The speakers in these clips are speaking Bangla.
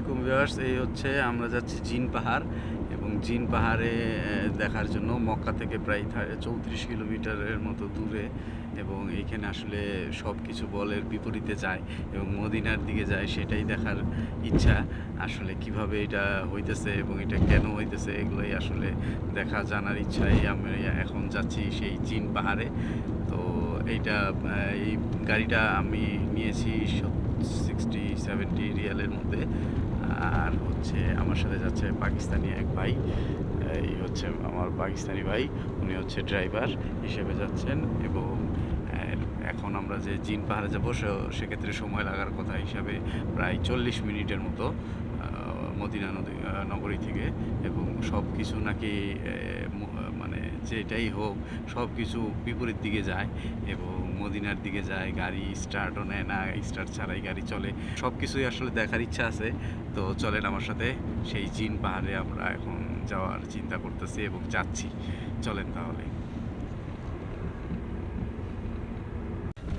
আলাইকুম ভিউয়ার্স, এই হচ্ছে আমরা যাচ্ছি জিন পাহাড় এবং জিন পাহাড়ে দেখার জন্য মক্কা থেকে প্রায় চৌত্রিশ কিলোমিটারের মতো দূরে এবং এইখানে আসলে সব কিছু বলের বিপরীতে যায় এবং মদিনার দিকে যায় সেটাই দেখার ইচ্ছা। আসলে কীভাবে এটা হইতেছে এবং এটা কেন হইতেছে এগুলোই আসলে দেখা, জানার ইচ্ছাই আমি এখন যাচ্ছি সেই জিন পাহাড়ে। তো এইটা এই গাড়িটা আমি নিয়েছি সিক্সটি সেভেন্টি রিয়ালের মধ্যে। আর হচ্ছে আমার সাথে যাচ্ছে পাকিস্তানি এক ভাই। এই হচ্ছে আমার পাকিস্তানি ভাই, উনি হচ্ছে ড্রাইভার হিসেবে যাচ্ছেন এবং এখন আমরা যে জিন পাহাড়ে যাব সেক্ষেত্রে সময় লাগার কথা হিসাবে প্রায় চল্লিশ মিনিটের মতো মদিনা নদী নগরী থেকে এবং সব কিছু নাকি যেটাই হোক সব কিছু বিপরীত দিকে যায় এবং মদিনার দিকে যায়, গাড়ি স্টার্টও নেয় না, স্টার্ট ছাড়াই গাড়ি চলে। সব কিছুই আসলে দেখার ইচ্ছা আছে। তো চলেন আমার সাথে, সেই জিন পাহাড়ে আমরা এখন যাওয়ার চিন্তা করতেছি এবং যাচ্ছি। চলেন তাহলে।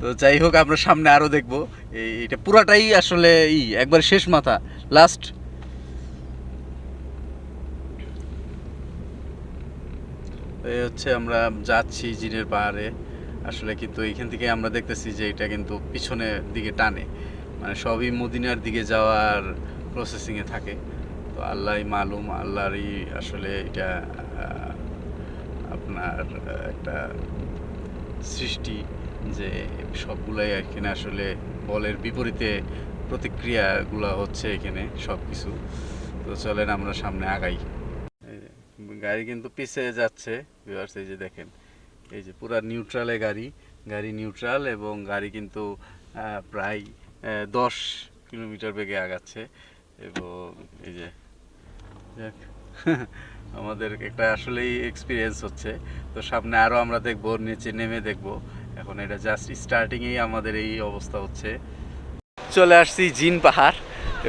তো যাই হোক, আমরা সামনে আরও দেখব। এটা পুরাটাই আসলে ই, একবার শেষ মাথা লাস্ট এই হচ্ছে আমরা যাচ্ছি জিনের পাহাড়ে। আসলে কিন্তু এইখান থেকে আমরা দেখতেছি যে এটা কিন্তু পিছনের দিকে টানে। মানে সবই মদিনার দিকে যাওয়ার প্রসেসিংয়ে থাকে। তো আল্লাহই মালুম, আল্লাহরই আসলে এটা আপনার একটা সৃষ্টি যে সবগুলাই এখানে আসলে বলের বিপরীতে প্রতিক্রিয়াগুলো হচ্ছে এখানে সব কিছু তো চলেন আমরা সামনে আগাই। গাড়ি কিন্তু পিছিয়ে যাচ্ছে ভিউয়ার্স এই যে দেখেন এই যে পুরা নিউট্রালে গাড়ি গাড়ি নিউট্রাল এবং গাড়ি কিন্তু প্রায় দশ কিলোমিটার বেগে আগাচ্ছে এবং এই যে যাক, আমাদের একটা আসলেই এক্সপিরিয়েন্স হচ্ছে। তো সামনে আরও আমরা দেখব নিচে নেমে দেখব। এখন এটা জাস্ট স্টার্টিংয়েই আমাদের এই অবস্থা হচ্ছে। চলে আসছি জিন পাহাড়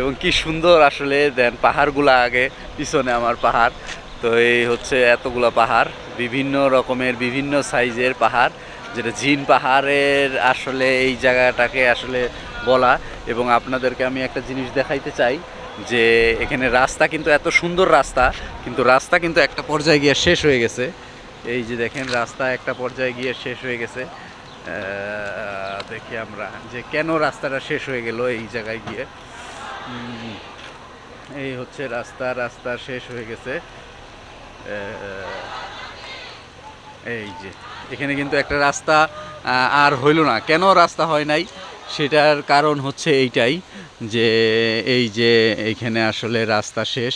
এবং কি সুন্দর আসলে দেন পাহাড়গুলো আগে পিছনে আমার পাহাড়। তো এই হচ্ছে এতগুলা পাহাড়, বিভিন্ন রকমের, বিভিন্ন সাইজের পাহাড়, যেটা জিন পাহাড়ের আসলে এই জায়গাটাকে আসলে বলা। এবং আপনাদেরকে আমি একটা জিনিস দেখাইতে চাই, যে এখানে রাস্তা কিন্তু এত সুন্দর রাস্তা, কিন্তু রাস্তা কিন্তু একটা পর্যায়ে গিয়ে শেষ হয়ে গেছে। এই যে দেখেন, রাস্তা একটা পর্যায়ে গিয়ে শেষ হয়ে গেছে। দেখি আমরা যে কেন রাস্তাটা শেষ হয়ে গেল এই জায়গায় গিয়ে। এই হচ্ছে রাস্তা রাস্তা শেষ হয়ে গেছে। এই যে, এখানে কিন্তু একটা রাস্তা আর হইল না। কেন রাস্তা হয় নাই? সেটার কারণ হচ্ছে এইটাই যে, এই যে এইখানে আসলে রাস্তা শেষ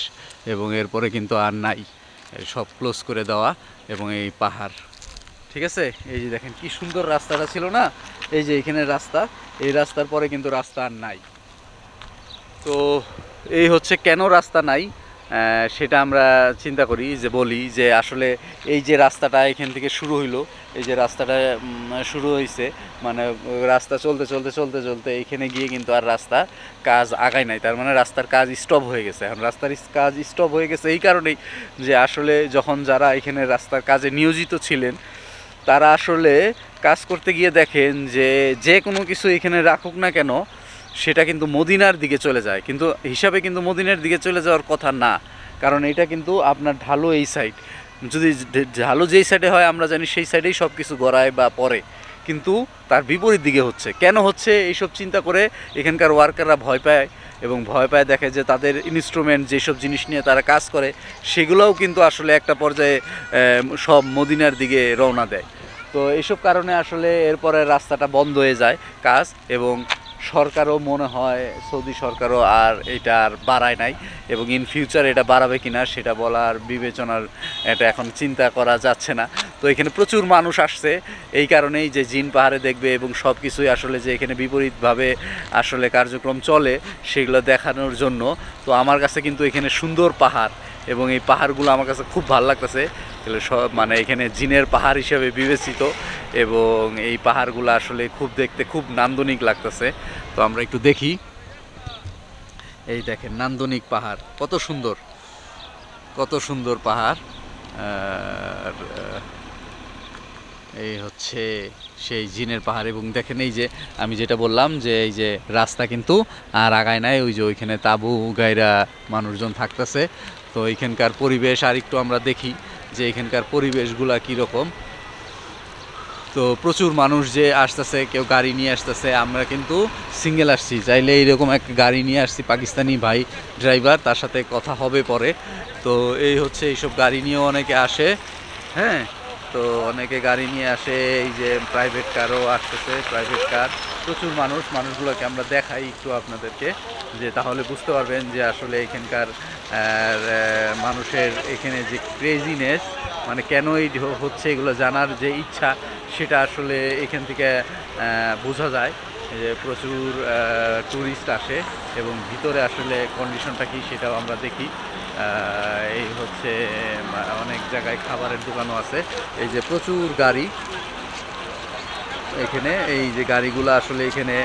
এবং এরপরে কিন্তু আর নাই। সব ক্লোজ করে দেওয়া এবং এই পাহাড়। ঠিক আছে? এই যে দেখেন, কি সুন্দর রাস্তাটা ছিল না? এই যে এখানে রাস্তা, এই রাস্তার পরে কিন্তু রাস্তা আর নাই। তো, এই হচ্ছে কেন রাস্তা নাই? সেটা আমরা চিন্তা করি যে বলি যে আসলে এই যে রাস্তাটা এখান থেকে শুরু হইল, এই যে রাস্তাটা শুরু হয়েছে মানে রাস্তা চলতে চলতে চলতে চলতে এইখানে গিয়ে কিন্তু আর রাস্তা কাজ আগায় নাই। তার মানে রাস্তার কাজ স্টপ হয়ে গেছে। এখন রাস্তার কাজ স্টপ হয়ে গেছে এই কারণেই যে আসলে যখন যারা এখানে রাস্তার কাজে নিয়োজিত ছিলেন, তারা আসলে কাজ করতে গিয়ে দেখেন যে যে কোনো কিছু এখানে রাখুক না কেন সেটা কিন্তু মদিনার দিকে চলে যায়। কিন্তু হিসাবে কিন্তু মদিনার দিকে চলে যাওয়ার কথা না। কারণ এটা কিন্তু আপনার ঢালু এই সাইড যদি ঢালু যেই সাইডে হয়, আমরা জানি সেই সাইডেই সব কিছু গড়ায় বা পড়ে। কিন্তু তার বিপরীত দিকে হচ্ছে। কেন হচ্ছে? এইসব চিন্তা করে এখানকার ওয়ার্কাররা ভয় পায় এবং ভয় পায় দেখে যে তাদের ইনস্ট্রুমেন্ট যেসব জিনিস নিয়ে তারা কাজ করে, সেগুলোও কিন্তু আসলে একটা পর্যায়ে সব মদিনার দিকে রওনা দেয়। তো এইসব কারণে আসলে এরপরে রাস্তাটা বন্ধ হয়ে যায় কাজ এবং সরকারও মনে হয় সৌদি সরকারও আর এটা আর বাড়ায় নাই এবং ইন ফিউচার এটা বাড়াবে কিনা সেটা বলার বিবেচনার এটা এখন চিন্তা করা যাচ্ছে না। তো এখানে প্রচুর মানুষ আসছে, এই কারণেই যে জিন পাহাড়ে দেখবে এবং সব কিছুই আসলে যে এখানে বিপরীতভাবে আসলে কার্যক্রম চলে সেগুলো দেখানোর জন্য। তো আমার কাছে কিন্তু এখানে সুন্দর পাহাড় এবং এই পাহাড়গুলো আমার কাছে খুব ভালো লাগতেছে। সব মানে এখানে জিনের পাহাড় হিসেবে বিবেচিত। এবং এই পাহাড়গুলো আসলে খুব দেখতে খুব নান্দনিক লাগতেছে। তো আমরা একটু দেখি। এই দেখেন, নান্দনিক পাহাড়। কত সুন্দর কত সুন্দর পাহাড়। আর এই হচ্ছে সেই জিনের পাহাড়। এবং দেখেন এই যে, আমি যেটা বললাম যে, এই যে রাস্তা কিন্তু আর আগায় নাই, ওই যে ওইখানে তাবু গায়রা মানুষজন থাকতেছে। তো এখানকার পরিবেশ আর একটু আমরা দেখি যে, এখানকার পরিবেশগুলা কীরকম। তো প্রচুর মানুষ যে আসতেছে, কেউ গাড়ি নিয়ে আসতেছে, আমরা কিন্তু সিঙ্গেল আসছি। চাইলে এইরকম এক গাড়ি নিয়ে আসছি, পাকিস্তানি ভাই ড্রাইভার তার সাথে কথা হবে পরে। তো এই হচ্ছে এইসব গাড়ি নিয়েও অনেকে আসে হ্যাঁ? তো অনেকে গাড়ি নিয়ে আসে, এই যে প্রাইভেট কারও আসতেছে প্রাইভেট কার প্রচুর মানুষ, মানুষগুলোকে আমরা দেখাই একটু আপনাদেরকে, যে তাহলে বুঝতে পারবেন যে আসলে এখানকার মানুষের এখানে যে ক্রেজিনেস মানে কেন এই হচ্ছে এগুলো জানার যে ইচ্ছা সেটা আসলে এখান থেকে বোঝা যায় যে প্রচুর ট্যুরিস্ট আসে এবং ভিতরে আসলে কন্ডিশনটা কি সেটাও আমরা দেখি। এই হচ্ছে অনেক জায়গায় খাবারের দোকানও আছে। এই যে প্রচুর গাড়ি এখানে, এই যে গাড়িগুলো আসলে এখানে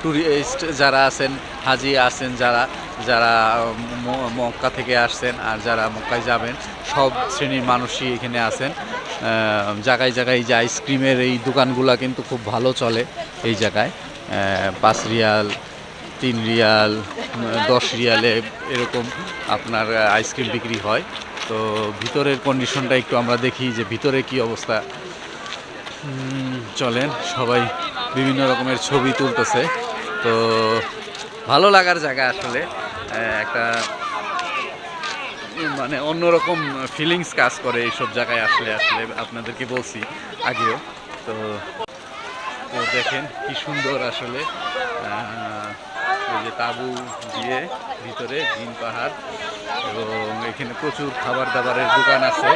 ট্যুরিস্ট যারা আছেন, হাজি আছেন, যারা যারা মক্কা থেকে আসছেন আর যারা মক্কায় যাবেন, সব শ্রেণির মানুষই এখানে আছেন। জায়গায় জায়গায় যে আইসক্রিমের এই দোকানগুলো কিন্তু খুব ভালো চলে এই জায়গায়। পাঁচ রিয়াল, তিন রিয়াল দশ রিয়ালে এরকম আপনার আইসক্রিম বিক্রি হয়। তো ভিতরের কন্ডিশনটা একটু আমরা দেখি যে ভিতরে কি অবস্থা। চলেন, সবাই বিভিন্ন রকমের ছবি তুলতেছে। তো ভালো লাগার জায়গা আসলে একটা মানে অন্যরকম ফিলিংস কাজ করে এইসব জায়গায় আসলে আসলে আপনাদেরকে বলছি আগেও। তো তো দেখেন কি সুন্দর আসলে যে তাবু দিয়ে ভিতরে জিন পাহাড় এবং এখানে প্রচুর খাবার দাবারের দোকান আছে।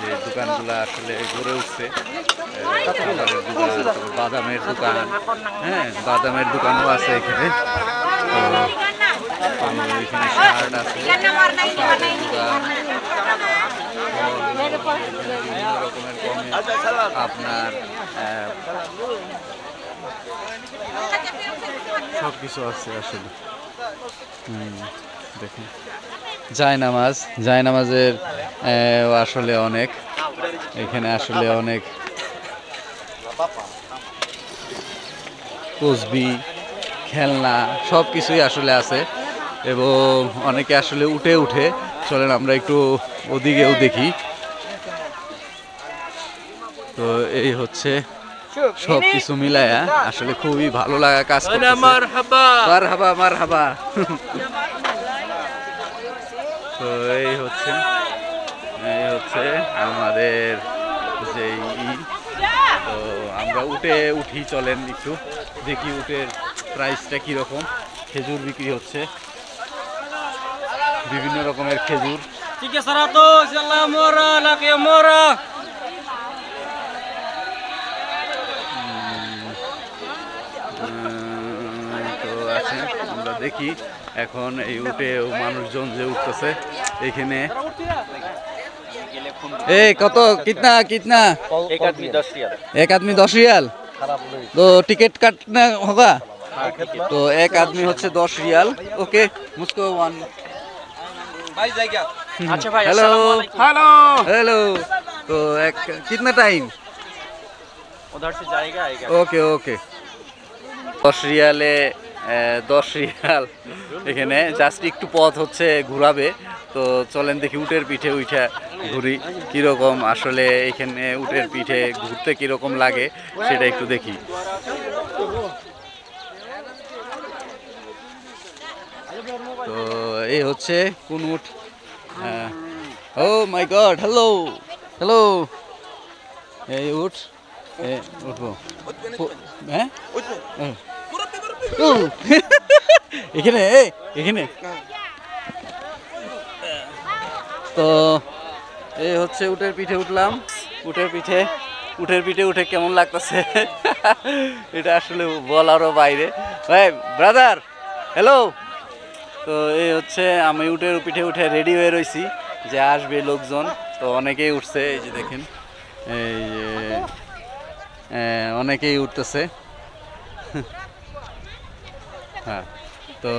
যে দোকানগুলো আসলে গড়ে উঠছে খাবারের দোকান বাদামের দোকান হ্যাঁ বাদামের দোকানও আছে এখানে। এখানে আপনার সব কিছু আছে আসলে। দেখুন। জায় নামাজ জায় নামাজের আসলে অনেক। এখানে আসলে অনেক তসবি খেলনা সব কিছুই আসলে আছে। এবং অনেকে আসলে উঠে উঠে চলেন আমরা একটু ওদিকেও দেখি। তো এই হচ্ছে সব কিছু মিলায়া আসলে খুবই ভালো লাগা কাজ করতেছে। মার হাবা মার হাবা তো এই হচ্ছে এই হচ্ছে আমাদের যে তো আমরা উঠে উঠি চলেন একটু। দেখি উটের প্রাইসটা কীরকম। খেজুর বিক্রি হচ্ছে। বিভিন্ন রকমের খেজুর। তো আছেন আমরা দেখি। এখন এই উঠে মানুষজন যে উঠতেছে এখানে। এই কত? কিতনা কিতনা? এক আদমি দশ রিয়াল। তো টিকিট কাটনা হোগা? তো এক আদমি হচ্ছে দশ রিয়াল। ওকে মুসকো ওয়ান। হ্যালো। হ্যালো। হ্যালো। তো এক কিতনা টাইম? ওকে ওকে। দশ রিয়ালে দশ রিয়াল। এখানে জাস্ট একটু পথ হচ্ছে ঘুরাবে। তো চলেন দেখি উটের পিঠে উঠে ঘুরি। কীরকম আসলে এখানে উটের পিঠে ঘুরতে কীরকম লাগে সেটা একটু দেখি। তো এই হচ্ছে কোন উট? Oh my god hello hello এই উঠ উঠবো। হ্যাঁ? এখানে এখানে। তো, এই হচ্ছে উটের পিঠে উঠলাম। উটের পিঠে উঠের পিঠে উঠে কেমন লাগতেছে? এটা আসলে বলারও বাইরে। ভাই ব্রাদার হ্যালো তো এই হচ্ছে আমি উটের পিঠে উঠে রেডি হয়ে রয়েছি যে আসবে লোকজন। তো অনেকেই উঠছে, এই যে দেখেন। এই যে অনেকেই উঠতেছে। হ্যাঁ তো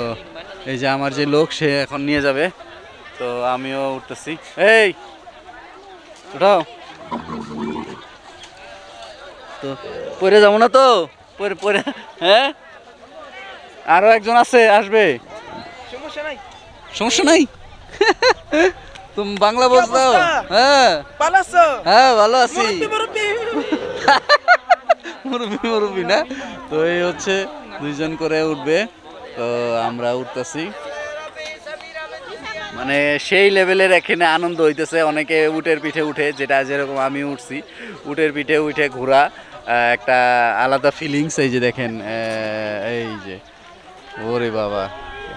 এই যে আমার যে লোক সে এখন নিয়ে যাবে। তো আমিও উঠতেছি। এই উঠাও তো পরে যাব না তো? পরে পরে হ্যাঁ? আরও একজন আছে আসবে। সমস্যা নাই। সমস্যা নাই? তুমি বাংলা অবস্থা? হ্যাঁ। ভালো আছো? হ্যাঁ ভালো আছি। মুরব্বি মুরব্বি না? তো এই হচ্ছে দুইজন করে উঠবে, তো আমরা উঠতেছি। মানে সেই লেভেলের এখানে আনন্দ হইতেছে, অনেকে উটের পিঠে উঠে, যেটা যেরকম আমি উঠছি। উটের পিঠে উঠে ঘোরা একটা আলাদা ফিলিংস এই যে দেখেন এই যে, ওরে বাবা,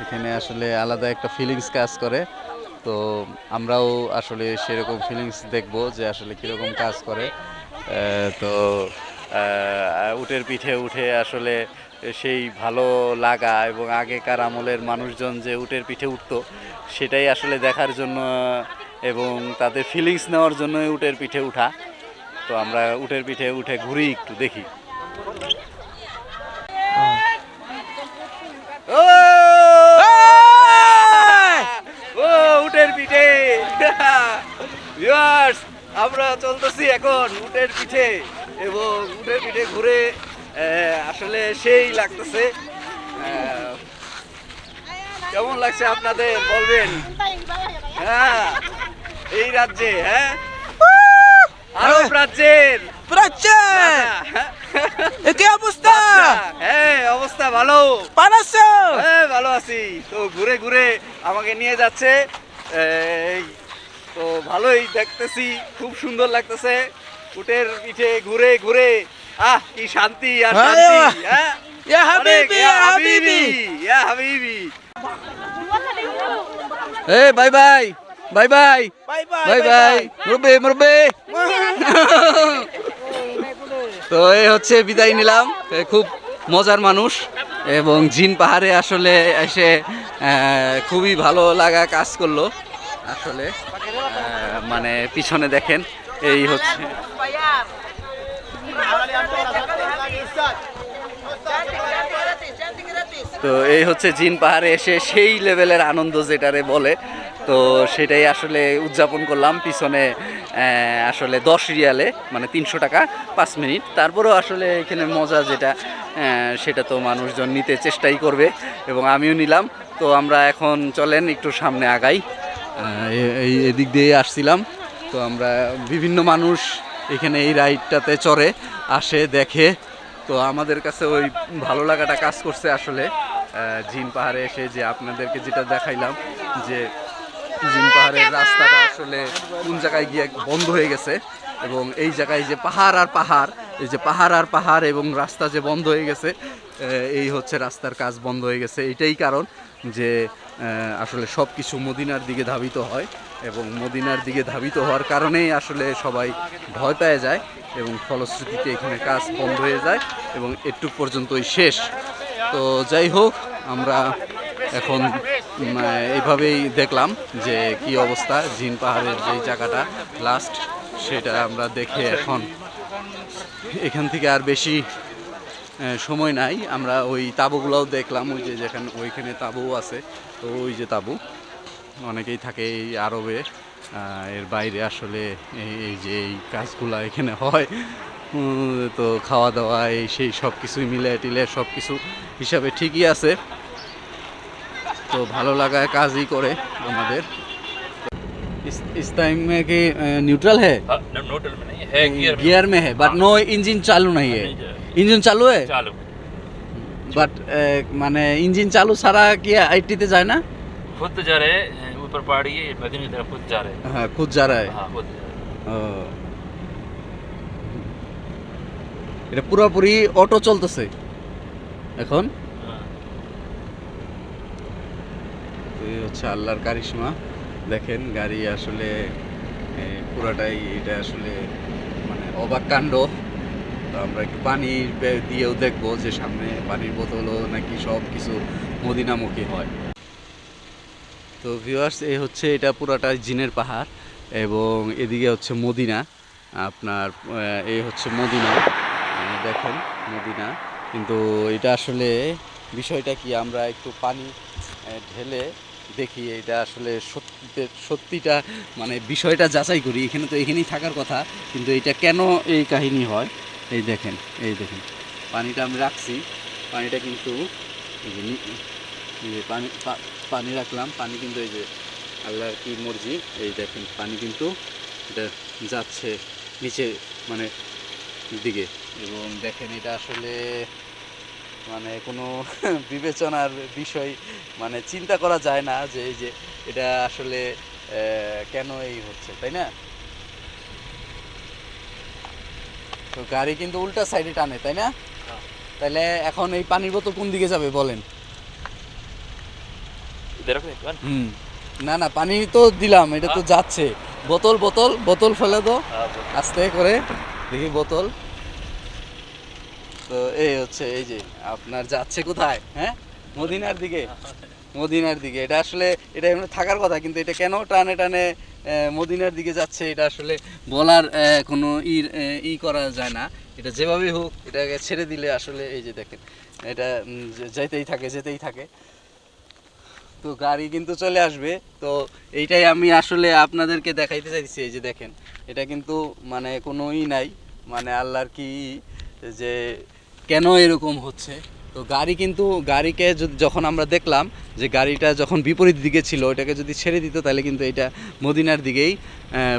এখানে আসলে আলাদা একটা ফিলিংস কাজ করে। তো আমরাও আসলে সেরকম ফিলিংস দেখব যে আসলে কীরকম কাজ করে। তো উটের পিঠে উঠে আসলে সেই ভালো লাগা এবং আগেকার আমলের মানুষজন যে উটের পিঠে উঠতো সেটাই আসলে দেখার জন্য এবং তাদের ফিলিংস নেওয়ার জন্য উটের পিঠে উঠা। তো আমরা উটের পিঠে উঠে ঘুরি একটু দেখি। ও! উটের পিঠে! আমরা চলতেছি এখন উটের পিঠে এবং উটের পিঠে ঘুরে আসলে সেই লাগতেছে। কেমন লাগছে আপনাদের? বলবেন। হ্যাঁ এই রাজ্যে হ্যাঁ? আরব রাজ্যের। প্রাচ্য হ্যাঁ। কি অবস্থা! হ্যাঁ অবস্থা ভালো। হ্যাঁ ভালো আছি। তো ঘুরে ঘুরে আমাকে নিয়ে যাচ্ছে তো ভালোই দেখতেছি খুব সুন্দর লাগতেছে। উটের পিঠে ঘুরে ঘুরে। আহ কি শান্তি আর শান্তি হ্যাঁ? এ bye bye bye bye bye bye তো হচ্ছে বিদায় নিলাম। খুব মজার মানুষ এবং জিন পাহাড়ে আসলে এসে খুবই ভালো লাগা কাজ করল। আসলে মানে পিছনে দেখেন, এই হচ্ছে। তো এই হচ্ছে জিন পাহাড়ে এসে সেই লেভেলের আনন্দ যেটারে বলে। তো সেটাই আসলে উদযাপন করলাম পিছনে আসলে দশ রিয়ালে মানে তিনশো টাকা, পাঁচ মিনিট। তারপরেও আসলে এখানে মজা যেটা সেটা তো মানুষজন নিতে চেষ্টাই করবে এবং আমিও নিলাম। তো আমরা এখন চলেন, একটু সামনে আগাই। এই এদিক দিয়ে আসছিলাম। তো আমরা বিভিন্ন মানুষ এখানে এই রাইডটাতে চড়ে, আসে, দেখে। তো আমাদের কাছে ওই ভালো লাগাটা কাজ করছে আসলে। জিন পাহাড়ে এসে যে আপনাদেরকে যেটা দেখাইলাম, যে জিন পাহাড়ের রাস্তাটা আসলে কোন জায়গায় গিয়ে বন্ধ হয়ে গেছে এবং এই জায়গায় যে পাহাড় আর পাহাড়, এই যে পাহাড় আর পাহাড় এবং রাস্তা যে বন্ধ হয়ে গেছে এই হচ্ছে রাস্তার কাজ বন্ধ হয়ে গেছে। এটাই কারণ যে আসলে সব কিছু মদিনার দিকে ধাবিত হয় এবং মদিনার দিকে ধাবিত হওয়ার কারণেই আসলে সবাই ভয় পেয়ে যায় এবং ফলশ্রুতিতে এখানে কাজ বন্ধ হয়ে যায় এবং একটু পর্যন্তই শেষ। তো যাই হোক, আমরা এখন এইভাবেই দেখলাম যে কি অবস্থা জিন পাহাড়ের যে জায়গাটা লাস্ট সেটা আমরা দেখে এখন। এখান থেকে আর বেশি সময় নাই আমরা ওই তাঁবুগুলোও দেখলাম ওই যে যেখানে ওইখানে তাঁবু আছে তো ওই যে তাঁবু অনেকেই থাকে এই আরবে আহ, এর বাইরে আসলে এই এই যে এই কাজগুলো এখানে হয় উম, তো খাওয়া দাওয়া এই সেই সব কিছুই মিলে টিলে সব কিছু হিসাবে ঠিকই আছে তো ভালো লাগায় কাজই করে আমাদের इस- इस टाइम में कि न्यूट्रल है हाँ, न- नोटल में नहीं है गियर में गियर में है बट नो इंजन चालू नहीं है इंजन चालू है चालू বাট মানে ইঞ্জিন চালু ছাড়া কি আইটিতে যায় না खुद तो जा रहे हैं ऊपर पहाड़ी है मदीने की तरफ खुद जा रहे हैं হ্যাঁ খুদ যা রায় हाँ खुद जा रहे हैं। ও। এটা পুরোপুরি অটো চলতেছে এখন हाँ। তো এই হচ্ছে আল্লাহর কারিশমা দেখেন গাড়ি আসলে এ, পুরাটাই এটা আসলে মানে অবাক কাণ্ড তো আমরা একটু পানি দিয়েও দেখব যে সামনে পানির বোতলও নাকি সব কিছু মদিনামুখী হয়। তো ভিউয়ার্স এই হচ্ছে এটা পুরাটা জিনের পাহাড় এবং এদিকে হচ্ছে মদিনা। আপনার এই হচ্ছে মদিনা। দেখেন মদিনা। কিন্তু এটা আসলে বিষয়টা কি? আমরা একটু পানি ঢেলে দেখি এটা আসলে সত্যি সত্যিটা মানে বিষয়টা যাচাই করি। এখানে তো এখানেই থাকার কথা, কিন্তু এটা কেন এই কাহিনী হয়? এই দেখেন এই দেখেন। পানিটা আমি রাখছি। পানিটা কিন্তু পানি পানি রাখলাম। পানি কিন্তু এই যে আল্লাহর কি মর্জি, এই দেখেন, পানি কিন্তু এটা যাচ্ছে নিচে মানে দিকে। এবং দেখেন, এটা আসলে মানে কোনো বিবেচনার বিষয় মানে চিন্তা করা যায় না যে এই যে এটা আসলে কেন এই হচ্ছে, তাই না? তো গাড়ি কিন্তু উল্টা সাইডে টানে তাই না? তাহলে এখন এই পানির বোতল কোন দিকে যাবে বলেন? হুম। না না পানি তো দিলাম এটা তো যাচ্ছে। বোতল বোতল বোতল ফেলে দো আস্তে করে দেখি বোতল। তো এই হচ্ছে এই যে আপনার যাচ্ছে কোথায় হ্যাঁ? মদিনার দিকে। মদিনার দিকে। এটা আসলে এটা থাকার কথা কিন্তু এটা কেন টানে টানে? মদিনার দিকে যাচ্ছে, এটা আসলে বলার কোনো ই ই করা যায় না। এটা যেভাবেই হোক, এটাকে ছেড়ে দিলে আসলে এই যে দেখেন, এটা যেতেই থাকে যেতেই থাকে। তো গাড়ি কিন্তু চলে আসবে, তো এইটাই আমি আসলে আপনাদেরকে দেখাইতে চাইছি এই যে দেখেন, এটা কিন্তু মানে কোনো ই নাই। মানে আল্লাহর কি যে কেন এরকম হচ্ছে? তো গাড়ি কিন্তু গাড়িকে যখন আমরা দেখলাম যে গাড়িটা যখন বিপরীত দিকে ছিল ওটাকে যদি ছেড়ে দিত তাহলে কিন্তু এটা মদিনার দিকেই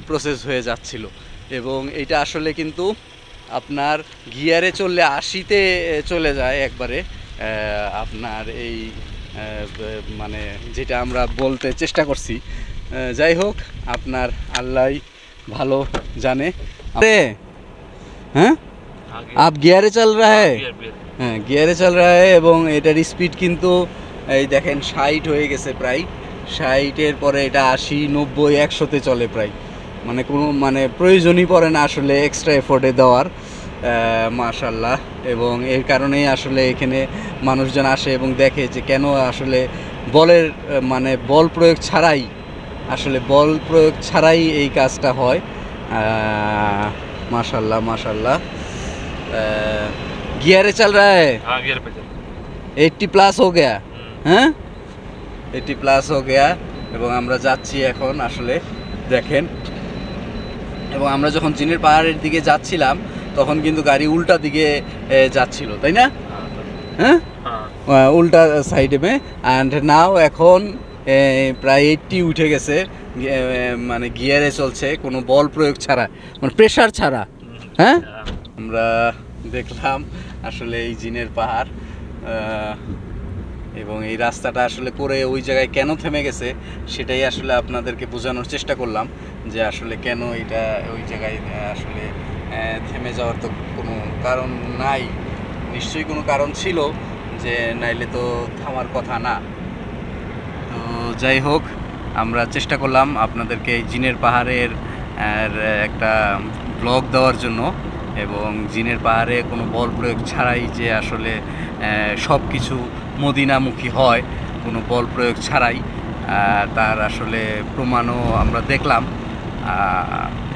প্রসেস হয়ে যাচ্ছিল। এবং এটা আসলে কিন্তু আপনার গিয়ারে চললে আশিতে চলে যায় একবারে আপনার এই মানে যেটা আমরা বলতে চেষ্টা করছি। যাই হোক আপনার আল্লাহ ভালো জানে। হ্যাঁ? আপ গিয়ারে চল রা হ্যাঁ হ্যাঁ গিয়ারে চল রা এবং এটার স্পিড কিন্তু, এই দেখেন, ষাট হয়ে গেছে প্রায়। ষাটের পরে এটা আশি, নব্বই, একশোতে চলে প্রায়। মানে কোনো মানে প্রয়োজনই পড়ে না আসলে এক্সট্রা এফোর্টে দেওয়ার মাশাল্লাহ এবং এর কারণেই আসলে এখানে মানুষজন আসে এবং দেখে যে কেন আসলে বলের মানে বল প্রয়োগ ছাড়াই, আসলে বল প্রয়োগ ছাড়াই এই কাজটা হয়। মাশাল্লাহ মাশাল্লাহ गियर चल रहा है हाँ गियर पे चल 80 প্লাস हो गया हम्म, হ্যাঁ এইটি প্লাস হো গেয়া এবং আমরা যাচ্ছি এখন আসলে দেখেন এবং আমরা যখন চীনের পাহাড়ের দিকে যাচ্ছিলাম তখন কিন্তু গাড়ি উল্টা দিকে এ, যাচ্ছিল তাই না हाँ হ্যাঁ हाँ আহ, উল্টা সাইডে মে অ্যান্ড নাও এখন এ, প্রায় এইটটি উঠে গেছে গি- এ, মানে গিয়ারে চলছে কোনো বল প্রয়োগ ছাড়া মানে প্রেশার ছাড়া হ্যাঁ हाँ, আমরা দেখলাম, আসলে এই জিনের পাহাড় এবং এই রাস্তাটা আসলে করে ওই জায়গায় কেন থেমে গেছে, সেটাই আসলে আপনাদেরকে বোঝানোর চেষ্টা করলাম, যে আসলে কেন এটা ওই জায়গায় আসলে থেমে যাওয়ার তো কোনো কারণ নাই। নিশ্চয়ই কোনো কারণ ছিল, যে নাইলে তো থামার কথা না। তো যাই হোক, আমরা চেষ্টা করলাম আপনাদেরকে এই জিনের পাহাড়ের একটা ব্লগ দেওয়ার জন্য। এবং জিনের পাহাড়ে কোনো বল প্রয়োগ ছাড়াই যে আসলে সব কিছু মদিনামুখী হয়, কোনো বল প্রয়োগ ছাড়াই তার আসলে প্রমাণও আমরা দেখলাম।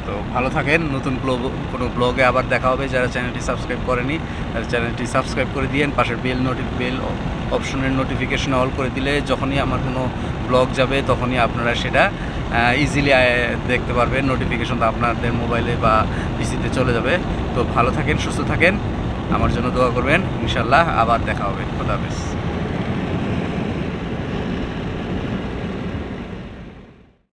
তো ভালো থাকেন, নতুন ব্লগ, কোনো ব্লগে আবার দেখা হবে। যারা চ্যানেলটি সাবস্ক্রাইব করেনি, তারা চ্যানেলটি সাবস্ক্রাইব করে দিয়েন। পাশের বেল নোটি বেল অপশনের নোটিফিকেশন অল করে দিলে যখনই আমার কোনো ব্লগ যাবে, তখনই আপনারা সেটা ইজিলি দেখতে পারবেন। নোটিফিকেশন আপনাদের মোবাইলে বা পিসিতে চলে যাবে। তো ভালো থাকেন, সুস্থ থাকেন। আমার জন্য দোয়া করবেন। ইনশাল্লাহ আবার দেখা হবে। খোদা হাফেজ।